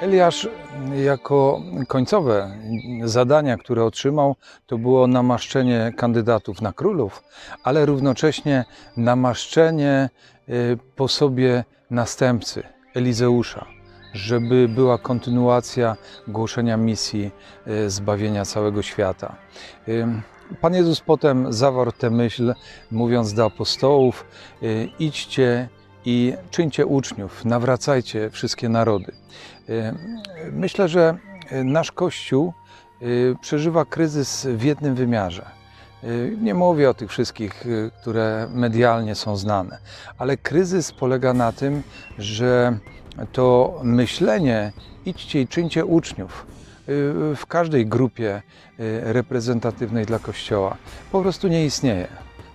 Eliasz jako końcowe zadania, które otrzymał, to było namaszczenie kandydatów na królów, ale równocześnie namaszczenie y, po sobie następcy Elizeusza, żeby była kontynuacja głoszenia misji y, zbawienia całego świata. Y, Pan Jezus potem zawarł tę myśl, mówiąc do apostołów: idźcie i czyńcie uczniów, nawracajcie wszystkie narody. Y, Myślę, że y, nasz Kościół y, przeżywa kryzys w jednym wymiarze. Nie mówię o tych wszystkich, które medialnie są znane, ale kryzys polega na tym, że to myślenie idźcie i czyńcie uczniów w każdej grupie reprezentatywnej dla Kościoła po prostu nie istnieje.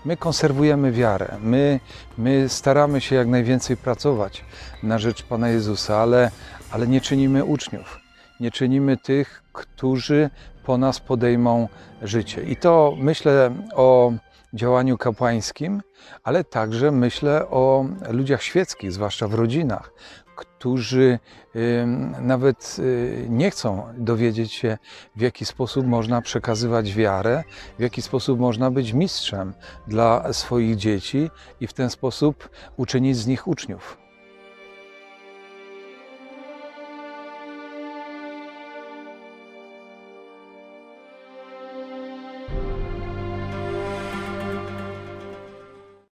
My konserwujemy wiarę, my, my staramy się jak najwięcej pracować na rzecz Pana Jezusa, ale, ale nie czynimy uczniów, nie czynimy tych, którzy po nas podejmą życie. I to myślę o działaniu kapłańskim, ale także myślę o ludziach świeckich, zwłaszcza w rodzinach, którzy nawet y, nie chcą dowiedzieć się, w jaki sposób można przekazywać wiarę, w jaki sposób można być mistrzem dla swoich dzieci i w ten sposób uczynić z nich uczniów.